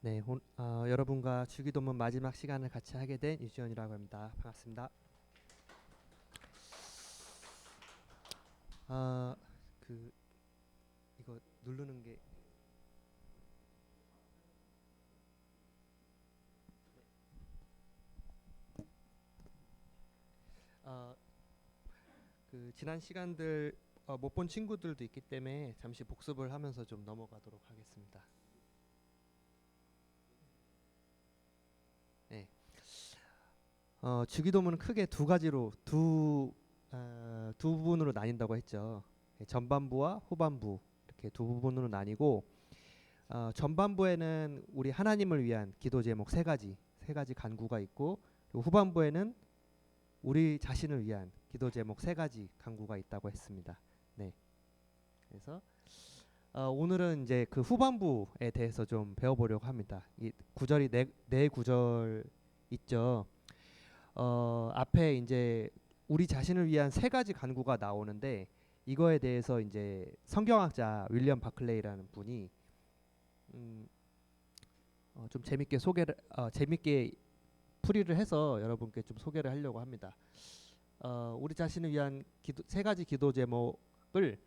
네, 혼, 어, 여러분과 주기도문 마지막 시간을 같이 하게 된 유지원이라고 합니다. 반갑습니다. 아, 그 이거 누르는 게 어, 그 지난 시간들 어, 못본 친구들도 있기 때문에 잠시 복습을 하면서 좀 넘어가도록 하겠습니다. 네. 어, 주기도문은 크게 두 가지로 두, 어, 두 부분으로 나뉜다고 했죠. 예, 전반부와 후반부 이렇게 두 부분으로 나뉘고 어, 전반부에는 우리 하나님을 위한 기도 제목 세 가지 세 가지 간구가 있고 후반부에는 우리 자신을 위한 기도 제목 세 가지 간구가 있다고 했습니다. 네. 그래서 어, 오늘은 이제 그 후반부에 대해서 좀 배워보려고 합니다. 이 구절이 네, 네 구절 있죠. 어, 앞에 이제 우리 자신을 위한 세 가지 간구가 나오는데 이거에 대해서 이제 성경학자 윌리엄 바클레이라는 분이 음, 어, 좀 재밌게 소개를 어, 재밌게 풀이를 해서 여러분께 좀 소개를 하려고 합니다. 어, 우리 자신을 위한 기도, 세 가지 기도 제목을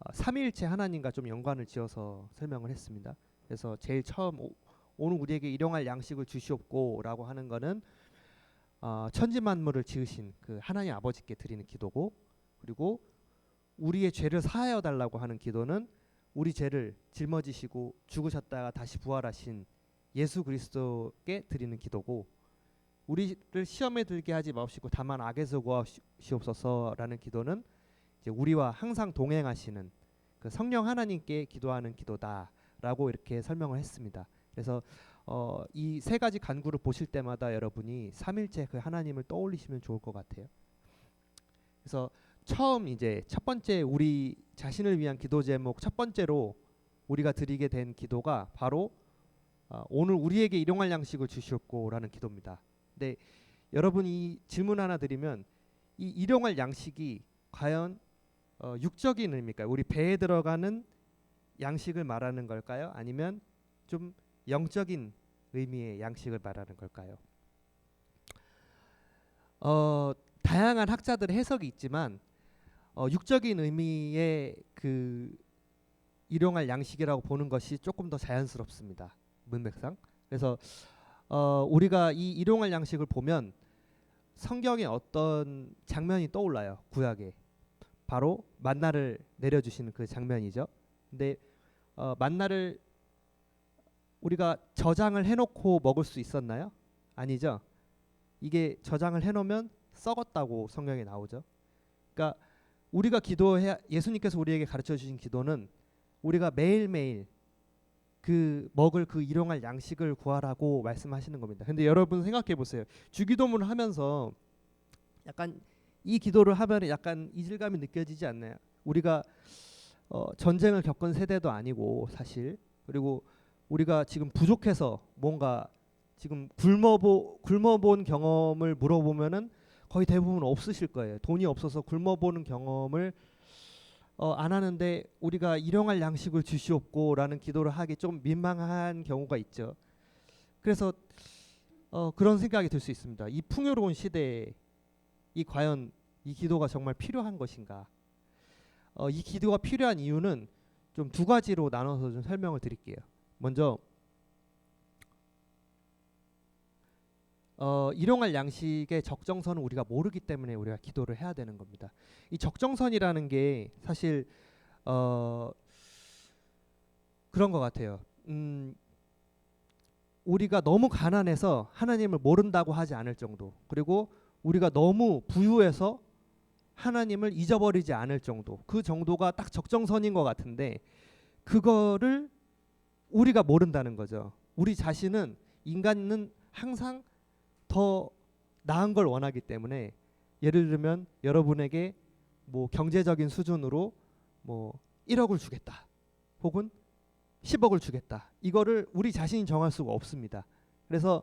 어, 삼위일체 하나님과 좀 연관을 지어서 설명을 했습니다. 그래서 제일 처음 오, 오늘 우리에게 일용할 양식을 주시옵고라고 하는 거는 어, 천지 만물을 지으신 그 하나님 아버지께 드리는 기도고 그리고 우리의 죄를 사하여 달라고 하는 기도는 우리 죄를 짊어지시고 죽으셨다가 다시 부활하신 예수 그리스도께 드리는 기도고 우리를 시험에 들게 하지 마옵시고 다만 악에서 구하시옵소서라는 기도는 이제 우리와 항상 동행하시는 그 성령 하나님께 기도하는 기도다라고 이렇게 설명을 했습니다. 그래서 어, 이 세 가지 간구를 보실 때마다 여러분이 삼일체 그 하나님을 떠올리시면 좋을 것 같아요. 그래서 처음 이제 첫 번째 우리 자신을 위한 기도 제목 첫 번째로 우리가 드리게 된 기도가 바로 어, 오늘 우리에게 일용할 양식을 주시옵고라는 기도입니다. 근데 여러분 이 질문 하나 드리면 이 일용할 양식이 과연 어, 육적인 의미일까요? 우리 배에 들어가는 양식을 말하는 걸까요? 아니면 좀 영적인 의미의 양식을 말하는 걸까요? 어, 다양한 학자들의 해석이 있지만 어, 육적인 의미의 그 일용할 양식이라고 보는 것이 조금 더 자연스럽습니다. 문맥상. 그래서 어, 우리가 이 일용할 양식을 보면 성경에 어떤 장면이 떠올라요. 구약에 바로 만나를 내려주시는 그 장면이죠. 근데 어, 만나를 우리가 저장을 해놓고 먹을 수 있었나요? 아니죠. 이게 저장을 해놓으면 썩었다고 성경에 나오죠. 그러니까 우리가 기도해 예수님께서 우리에게 가르쳐 주신 기도는 우리가 매일매일 그 먹을 그 일용할 양식을 구하라고 말씀하시는 겁니다. 근데 여러분 생각해 보세요. 주기도문을 하면서 약간 이 기도를 하면 약간 이질감이 느껴지지 않나요? 우리가 어, 전쟁을 겪은 세대도 아니고 사실 그리고 우리가 지금 부족해서 뭔가 지금 굶어보 굶어본 경험을 물어보면은 거의 대부분 없으실 거예요. 돈이 없어서 굶어보는 경험을 어, 안 하는데 우리가 일용할 양식을 주시옵고라는 기도를 하기 좀 민망한 경우가 있죠. 그래서 어, 그런 생각이 들 수 있습니다. 이 풍요로운 시대에 이 과연 이 기도가 정말 필요한 것인가? 어, 이 기도가 필요한 이유는 좀 두 가지로 나눠서 좀 설명을 드릴게요. 먼저 어, 일용할 양식의 적정선을 우리가 모르기 때문에 우리가 기도를 해야 되는 겁니다. 이 적정선이라는 게 사실 어, 그런 것 같아요. 음, 우리가 너무 가난해서 하나님을 모른다고 하지 않을 정도, 그리고 우리가 너무 부유해서 하나님을 잊어버리지 않을 정도, 그 정도가 딱 적정선인 것 같은데 그거를 우리가 모른다는 거죠. 우리 자신은 인간은 항상 더 나은 걸 원하기 때문에 예를 들면 여러분에게 뭐 경제적인 수준으로 뭐 1억을 주겠다. 혹은 10억을 주겠다. 이거를 우리 자신이 정할 수가 없습니다. 그래서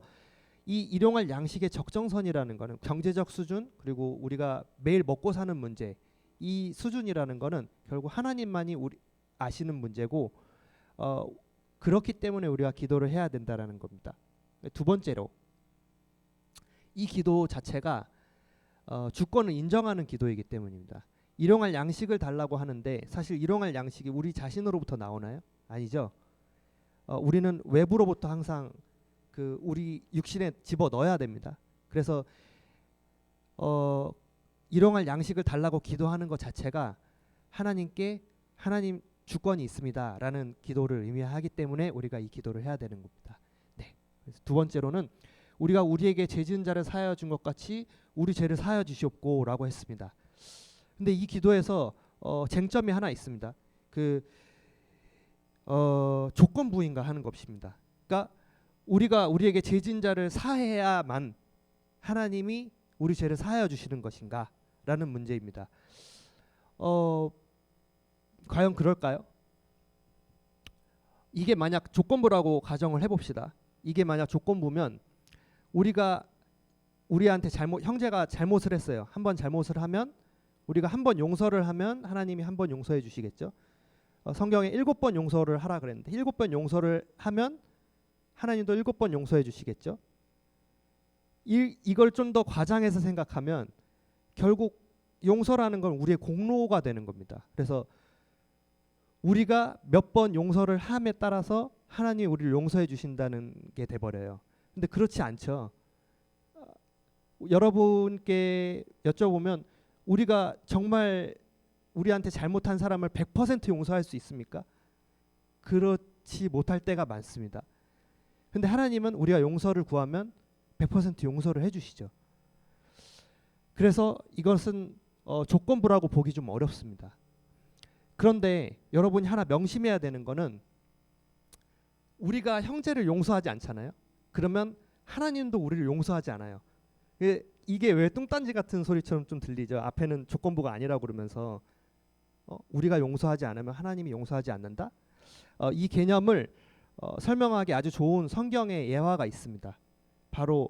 이 일용할 양식의 적정선이라는 거는 경제적 수준 그리고 우리가 매일 먹고 사는 문제 이 수준이라는 거는 결국 하나님만이 우리 아시는 문제고 어 그렇기 때문에 우리가 기도를 해야 된다라는 겁니다. 두 번째로 이 기도 자체가 어, 주권을 인정하는 기도이기 때문입니다. 일용할 양식을 달라고 하는데 사실 일용할 양식이 우리 자신으로부터 나오나요? 아니죠. 어, 우리는 외부로부터 항상 그 우리 육신에 집어 넣어야 됩니다. 그래서 어, 일용할 양식을 달라고 기도하는 것 자체가 하나님께 하나님 주권이 있습니다라는 기도를 의미하기 때문에 우리가 이 기도를 해야 되는 겁니다. 네. 그래서 두 번째로는 우리가 우리에게 죄 지은 자를 사하여 준 것 같이 우리 죄를 사하여 주시옵고라고 했습니다. 근데 이 기도에서 어, 쟁점이 하나 있습니다. 그 어, 조건부인가 하는 것입니다. 그러니까 우리가 우리에게 죄 지은 자를 사해야만 하나님이 우리 죄를 사하여 주시는 것인가라는 문제입니다. 어, 과연 그럴까요? 이게 만약 조건부라고 가정을 해봅시다. 이게 만약 조건부면 우리가 우리한테 잘못 형제가 잘못을 했어요. 한 번 잘못을 하면 우리가 한 번 용서를 하면 하나님이 한 번 용서해 주시겠죠. 어, 성경에 일곱 번 용서를 하라 그랬는데 일곱 번 용서를 하면 하나님도 일곱 번 용서해 주시겠죠. 이, 이걸 좀 더 과장해서 생각하면 결국 용서라는 건 우리의 공로가 되는 겁니다. 그래서 우리가 몇 번 용서를 함에 따라서 하나님이 우리를 용서해 주신다는 게 돼 버려요. 근데 그렇지 않죠. 어, 여러분께 여쭤보면 우리가 정말 우리한테 잘못한 사람을 100% 용서할 수 있습니까? 그렇지 못할 때가 많습니다. 근데 하나님은 우리가 용서를 구하면 100% 용서를 해주시죠. 그래서 이것은 어, 조건부라고 보기 좀 어렵습니다. 그런데 여러분이 하나 명심해야 되는 거는 우리가 형제를 용서하지 않잖아요. 그러면 하나님도 우리를 용서하지 않아요. 이- 이게 왜 뚱딴지 같은 소리처럼 좀 들리죠. 앞에는 조건부가 아니라고 그러면서 어, 우리가 용서하지 않으면 하나님이 용서하지 않는다. 어, 이 개념을 어, 설명하기 아주 좋은 성경의 예화가 있습니다. 바로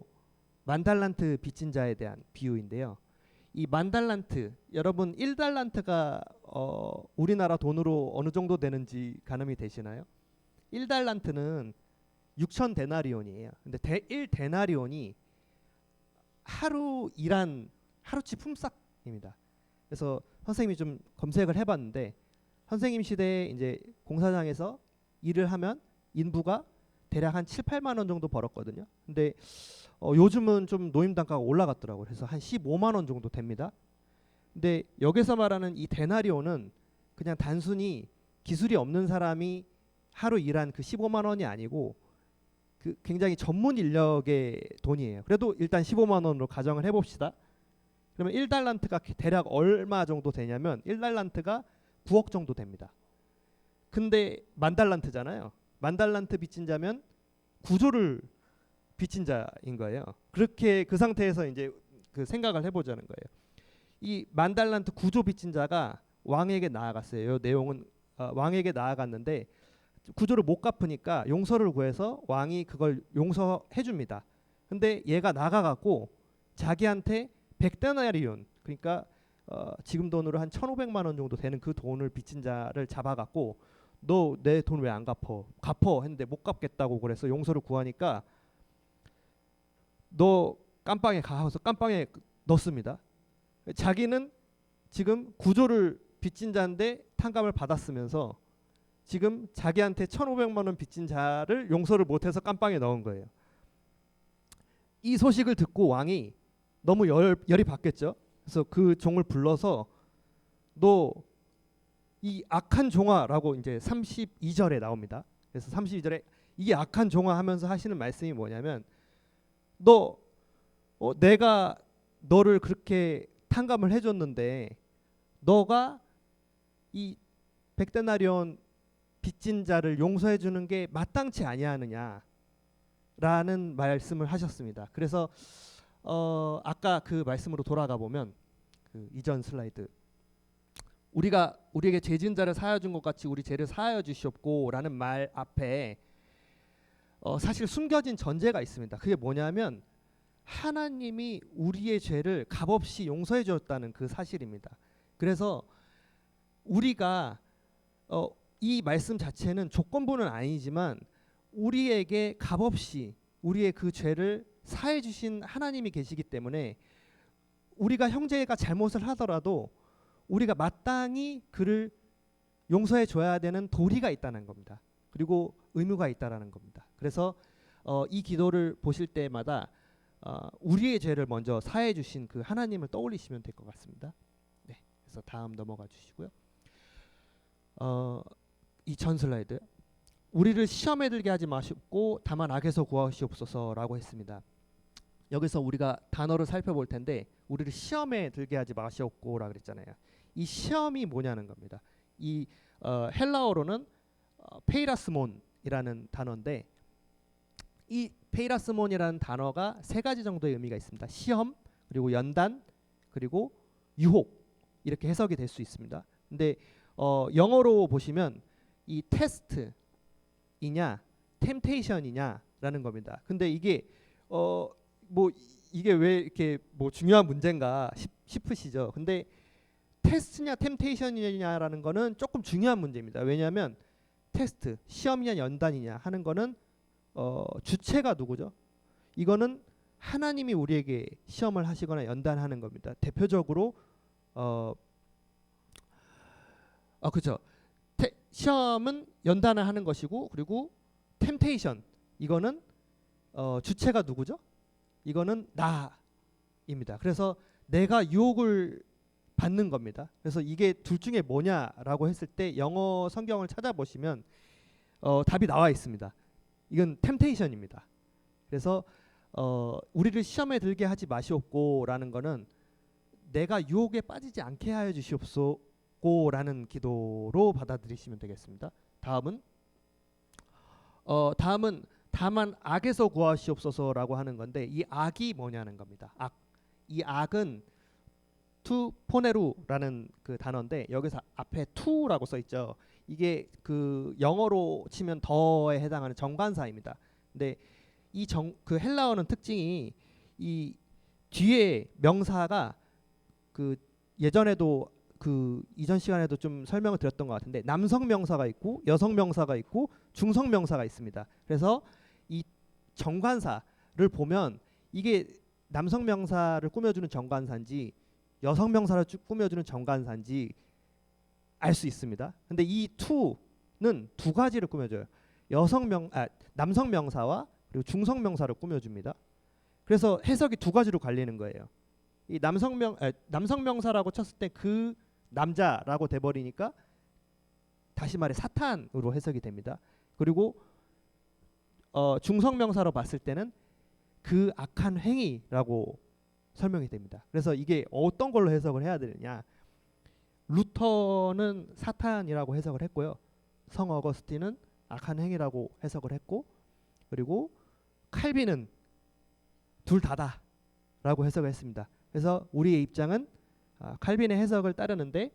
만달란트 빚진 자에 대한 비유인데요. 이 만달란트 여러분 1달란트가 어, 우리나라 돈으로 어느 정도 되는지 가늠이 되시나요? 1달란트는 6천 데나리온이에요. 근데 대, 1 데나리온이 하루 일한 하루치 품삯입니다. 그래서 선생님이 좀 검색을 해봤는데 선생님 시대에 이제 공사장에서 일을 하면 인부가 대략 한 7, 8만 원 정도 벌었거든요. 근데 어, 요즘은 좀 노임 단가가 올라갔더라고요. 그래서 한 15만 원 정도 됩니다. 근데 여기서 말하는 이 데나리온은 그냥 단순히 기술이 없는 사람이 하루 일한 그 15만 원이 아니고 그 굉장히 전문 인력의 돈이에요. 그래도 일단 15만 원으로 가정을 해봅시다. 그러면 1달란트가 대략 얼마 정도 되냐면 1달란트가 9억 정도 됩니다. 근데 만 달란트잖아요. 만 달란트 빚진 자면 구조를 빚진 자인 거예요. 그렇게 그 상태에서 이제 그 생각을 해보자는 거예요. 이 만 달란트 구조 빚진 자가 왕에게 나아갔어요. 이 내용은 어, 왕에게 나아갔는데 구조를 못 갚으니까 용서를 구해서 왕이 그걸 용서해 줍니다. 근데 얘가 나가갖고 자기한테 100데나리온 그러니까 어, 지금 돈으로 한 1,500만 원 정도 되는 그 돈을 빚진 자를 잡아갖고 너 내 돈 왜 안 갚어? 갚어 했는데 못 갚겠다고 그래서 용서를 구하니까 너 깜빵에 가서 깜빵에 넣습니다. 자기는 지금 구조를 빚진 자인데 탕감을 받았으면서 지금 자기한테 1,500만 원 빚진 자를 용서를 못해서 깜빵에 넣은 거예요. 이 소식을 듣고 왕이 너무 열, 열이 받겠죠. 그래서 그 종을 불러서 너 이 악한 종아라고 이제 32절에 나옵니다. 그래서 32절에 이 악한 종아 하면서 하시는 말씀이 뭐냐면 너 어, 내가 너를 그렇게 탕감을 해줬는데 너가 이 백데나리온 빚진 자를 용서해 주는 게 마땅치 아니하느냐 라는 말씀을 하셨습니다. 그래서 어 아까 그 말씀으로 돌아가 보면 그 이전 슬라이드 우리가 우리에게 죄 지은 자를 사하여 준 것 같이 우리 죄를 사하여 주시옵고라는 말 앞에 어 사실 숨겨진 전제가 있습니다. 그게 뭐냐면 하나님이 우리의 죄를 값없이 용서해 줬다는 그 사실입니다. 그래서 우리가 어 이 말씀 자체는 조건부는 아니지만 우리에게 값없이 우리의 그 죄를 사해 주신 하나님이 계시기 때문에 우리가 형제가 잘못을 하더라도 우리가 마땅히 그를 용서해 줘야 되는 도리가 있다는 겁니다. 그리고 의무가 있다라는 겁니다. 그래서 어, 이 기도를 보실 때마다 어, 우리의 죄를 먼저 사해 주신 그 하나님을 떠올리시면 될 것 같습니다. 네. 그래서 다음 넘어가 주시고요. 어, 이전 슬라이드. 우리를 시험에 들게 하지 마시고 다만 악에서 구하시옵소서라고 했습니다. 여기서 우리가 단어를 살펴볼 텐데 우리를 시험에 들게 하지 마시옵고라 그랬잖아요. 이 시험이 뭐냐는 겁니다. 이 어, 헬라어로는 어, 페이라스몬 이라는 단어인데 이 페이라스몬이라는 단어가 세 가지 정도의 의미가 있습니다. 시험 그리고 연단 그리고 유혹 이렇게 해석이 될 수 있습니다. 근데 어, 영어로 보시면 이 테스트이냐 템테이션이냐라는 겁니다. 근데 이게 어 뭐 이게 왜 이렇게 뭐 중요한 문제인가 싶, 싶으시죠. 근데 테스트냐 템테이션이냐라는 거는 조금 중요한 문제입니다. 왜냐하면 테스트 시험이냐 연단이냐 하는 거는 어, 주체가 누구죠? 이거는 하나님이 우리에게 시험을 하시거나 연단하는 겁니다. 대표적으로 어, 아 그렇죠. 테, 시험은 연단을 하는 것이고 그리고 템테이션 이거는 어, 주체가 누구죠? 이거는 나입니다. 그래서 내가 유혹을 받는 겁니다. 그래서 이게 둘 중에 뭐냐라고 했을 때 영어 성경을 찾아보시면 어, 답이 나와 있습니다. 이건 템테이션입니다. 그래서 어, 우리를 시험에 들게 하지 마시옵고라는 거는 내가 유혹에 빠지지 않게 하여 주시옵소고라는 기도로 받아들이시면 되겠습니다. 다음은 어, 다음은 다만 악에서 구하시옵소서라고 하는 건데 이 악이 뭐냐는 겁니다. 악. 이 악은 투 포네루라는 그 단어인데 여기서 앞에 투라고 써 있죠. 이게 그 영어로 치면 더에 해당하는 정관사입니다. 근데 이 정 그 헬라어는 특징이 이 뒤에 명사가 그 예전에도 그 이전 시간에도 좀 설명을 드렸던 것 같은데 남성 명사가 있고 여성 명사가 있고 중성 명사가 있습니다. 그래서 이 정관사를 보면 이게 남성 명사를 꾸며주는 정관사인지 여성 명사를 쭉 꾸며주는 정관사인지 알 수 있습니다. 근데 이 투는 두 가지를 꾸며줘요. 여성 명, 아, 남성 명사와 그리고 중성 명사를 꾸며줍니다. 그래서 해석이 두 가지로 갈리는 거예요. 이 남성 명, 아, 남성 명사라고 쳤을 때 그 남자라고 돼버리니까 다시 말해 사탄으로 해석이 됩니다. 그리고 어, 중성 명사로 봤을 때는 그 악한 행위라고 설명이 됩니다. 그래서 이게 어떤 걸로 해석을 해야 되느냐? 루터는 사탄이라고 해석을 했고요. 성 어거스틴은 악한 행위라고 해석을 했고, 그리고 칼빈은 둘 다다라고 해석을 했습니다. 그래서 우리의 입장은 아, 칼빈의 해석을 따르는데,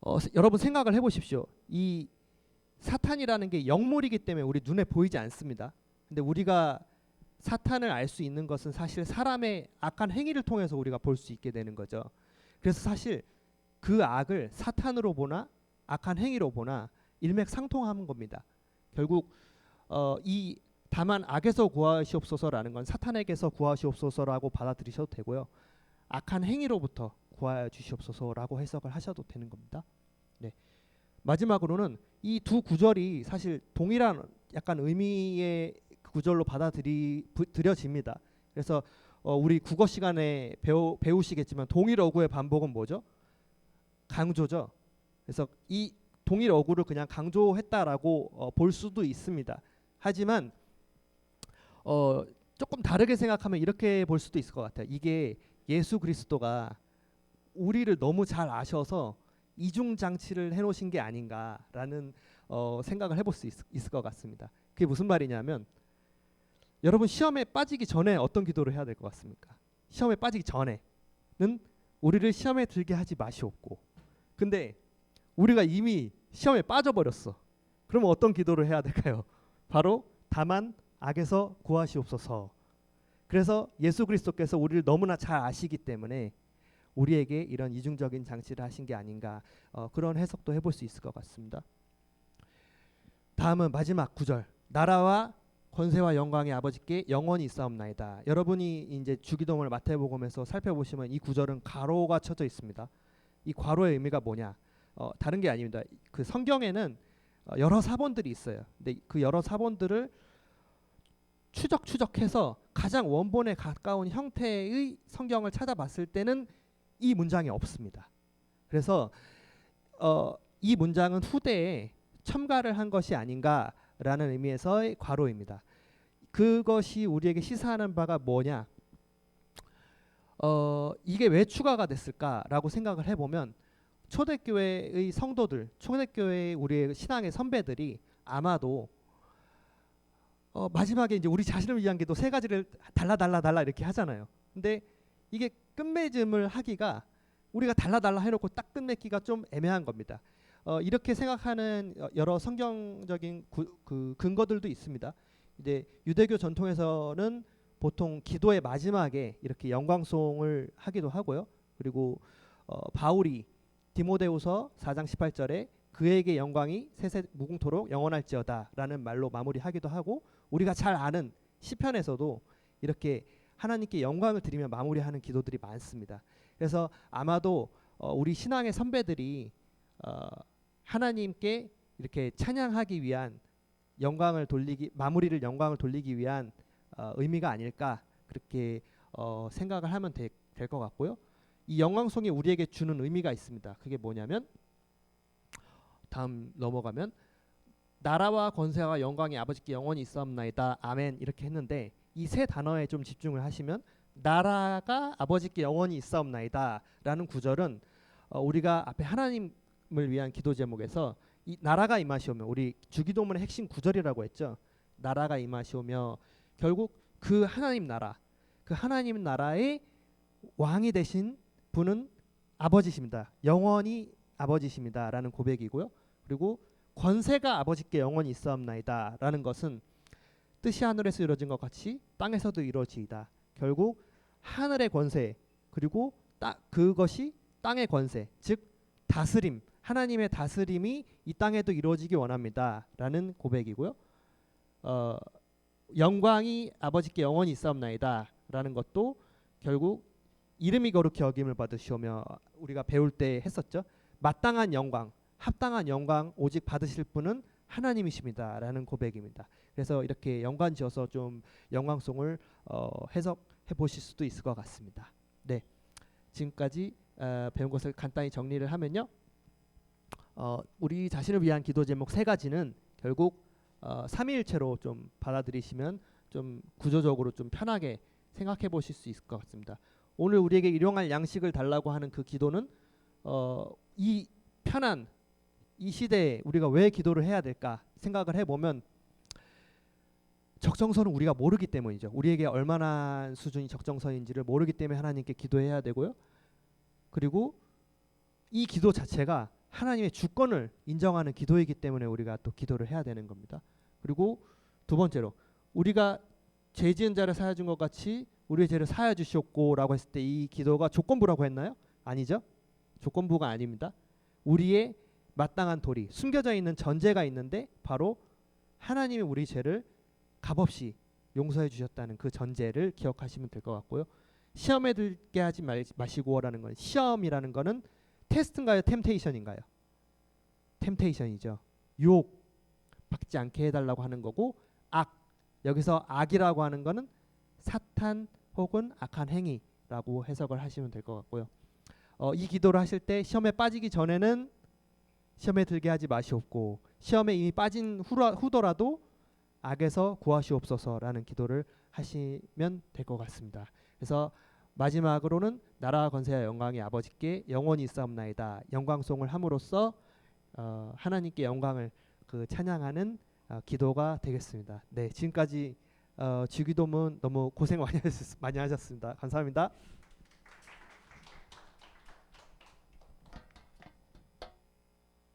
어, 여러분 생각을 해보십시오. 이 사탄이라는 게 영물이기 때문에 우리 눈에 보이지 않습니다. 근데 우리가 사탄을 알 수 있는 것은 사실 사람의 악한 행위를 통해서 우리가 볼 수 있게 되는 거죠. 그래서 사실 그 악을 사탄으로 보나 악한 행위로 보나 일맥상통하는 겁니다. 결국 어, 이 다만 악에서 구하시옵소서라는 건 사탄에게서 구하시옵소서라고 받아들이셔도 되고요. 악한 행위로부터 구하여 주시옵소서라고 해석을 하셔도 되는 겁니다. 네. 마지막으로는 이 두 구절이 사실 동일한 약간 의미의 구절로 받아들여집니다. 그래서 어, 우리 국어 시간에 배우, 배우시겠지만 동일 어구의 반복은 뭐죠? 강조죠. 그래서 이 동일 어구를 그냥 강조했다라고 어, 볼 수도 있습니다. 하지만 어, 조금 다르게 생각하면 이렇게 볼 수도 있을 것 같아요. 이게 예수 그리스도가 우리를 너무 잘 아셔서 이중 장치를 해놓으신 게 아닌가라는 어, 생각을 해볼 수 있, 있을 것 같습니다. 그게 무슨 말이냐면 여러분 시험에 빠지기 전에 어떤 기도를 해야 될 것 같습니까? 시험에 빠지기 전에는 우리를 시험에 들게 하지 마시옵고 근데 우리가 이미 시험에 빠져버렸어. 그러면 어떤 기도를 해야 될까요? 바로 다만 악에서 구하시옵소서. 그래서 예수 그리스도께서 우리를 너무나 잘 아시기 때문에 우리에게 이런 이중적인 장치를 하신 게 아닌가 어, 그런 해석도 해볼 수 있을 것 같습니다. 다음은 마지막 구절 나라와 권세와 영광의 아버지께 영원히 있사옵나이다. 여러분이 이제 주기도문을 마태복음에서 살펴보시면 이 구절은 가로가 쳐져 있습니다. 이 괄호의 의미가 뭐냐? 어, 다른 게 아닙니다. 그 성경에는 어, 여러 사본들이 있어요. 근데 그 여러 사본들을 추적 추적해서 가장 원본에 가까운 형태의 성경을 찾아봤을 때는 이 문장이 없습니다. 그래서 어, 이 문장은 후대에 첨가를 한 것이 아닌가라는 의미에서의 괄호입니다. 그것이 우리에게 시사하는 바가 뭐냐? 어, 이게 왜 추가가 됐을까라고 생각을 해보면 초대교회의 성도들, 초대교회의 우리의 신앙의 선배들이 아마도 어, 마지막에 이제 우리 자신을 위한 기도 세 가지를 달라 달라 달라 이렇게 하잖아요. 근데 이게 끝맺음을 하기가 우리가 달라 달라 해놓고 딱 끝맺기가 좀 애매한 겁니다. 어, 이렇게 생각하는 어, 여러 성경적인 구, 그 근거들도 있습니다. 이제 유대교 전통에서는 보통 기도의 마지막에 이렇게 영광송을 하기도 하고요. 그리고 어, 바울이 디모데후서 4장 18절에 그에게 영광이 세세 무궁토록 영원할지어다라는 말로 마무리하기도 하고 우리가 잘 아는 시편에서도 이렇게 하나님께 영광을 드리며 마무리하는 기도들이 많습니다. 그래서 아마도 어, 우리 신앙의 선배들이 어, 하나님께 이렇게 찬양하기 위한 영광을 돌리기 마무리를 영광을 돌리기 위한 어, 의미가 아닐까 그렇게 어, 생각을 하면 될 것 같고요. 이 영광송이 우리에게 주는 의미가 있습니다. 그게 뭐냐면 다음 넘어가면 나라와 권세와 영광이 아버지께 영원히 있사옵나이다. 아멘 이렇게 했는데 이 세 단어에 좀 집중을 하시면 나라가 아버지께 영원히 있사옵나이다라는 구절은 어, 우리가 앞에 하나님을 위한 기도 제목에서 이 나라가 임하시오며 우리 주기도문의 핵심 구절이라고 했죠. 나라가 임하시오며 결국 그 하나님 나라 그 하나님 나라의 왕이 되신 분은 아버지십니다. 영원히 아버지십니다라는 고백이고요. 그리고 권세가 아버지께 영원히 있사옵나이다라는 것은 뜻이 하늘에서 이루어진 것 같이 땅에서도 이루어지이다. 결국 하늘의 권세 그리고 따, 그것이 땅의 권세 즉 다스림 하나님의 다스림이 이 땅에도 이루어지기 원합니다라는 고백이고요. 어, 영광이 아버지께 영원히 있사옵나이다라는 것도 결국 이름이 거룩히 여김을 받으시오며 우리가 배울 때 했었죠. 마땅한 영광, 합당한 영광 오직 받으실 분은 하나님이십니다라는 고백입니다. 그래서 이렇게 연관지어서 좀 영광송을 어, 해석해 보실 수도 있을 것 같습니다. 네, 지금까지 어, 배운 것을 간단히 정리를 하면요. 어, 우리 자신을 위한 기도 제목 세 가지는 결국 어, 삼위일체로 좀 받아들이시면 좀 구조적으로 좀 편하게 생각해 보실 수 있을 것 같습니다. 오늘 우리에게 일용할 양식을 달라고 하는 그 기도는 어, 이 편한 이 시대에 우리가 왜 기도를 해야 될까 생각을 해보면 적정선은 우리가 모르기 때문이죠. 우리에게 얼마나 수준이 적정선인지를 모르기 때문에 하나님께 기도해야 되고요. 그리고 이 기도 자체가 하나님의 주권을 인정하는 기도이기 때문에 우리가 또 기도를 해야 되는 겁니다. 그리고 두 번째로 우리가 죄 지은 자를 사여 준 것 같이 우리의 죄를 사여 주시옵고라고 했을 때 이 기도가 조건부라고 했나요? 아니죠. 조건부가 아닙니다. 우리의 마땅한 도리, 숨겨져 있는 전제가 있는데 바로 하나님이 우리 죄를 값없이 용서해 주셨다는 그 전제를 기억하시면 될 것 같고요. 시험에 들게 하지 마시고라는 건 시험이라는 거는 테스트인가요? 템테이션인가요? 템테이션이죠. 유혹 받지 않게 해달라고 하는 거고 악 여기서 악이라고 하는 거는 사탄 혹은 악한 행위라고 해석을 하시면 될 것 같고요. 어, 이 기도를 하실 때 시험에 빠지기 전에는 시험에 들게 하지 마시옵고 시험에 이미 빠진 후라, 후더라도 악에서 구하시옵소서라는 기도를 하시면 될 것 같습니다. 그래서 마지막으로는 나라와 권세와 영광이 아버지께 영원히 있사옵나이다. 영광송을 함으로써 어, 하나님께 영광을 그 찬양하는 어, 기도가 되겠습니다. 네, 지금까지 어, 주기도문 너무 고생 많이 하셨, 많이 하셨습니다. 감사합니다.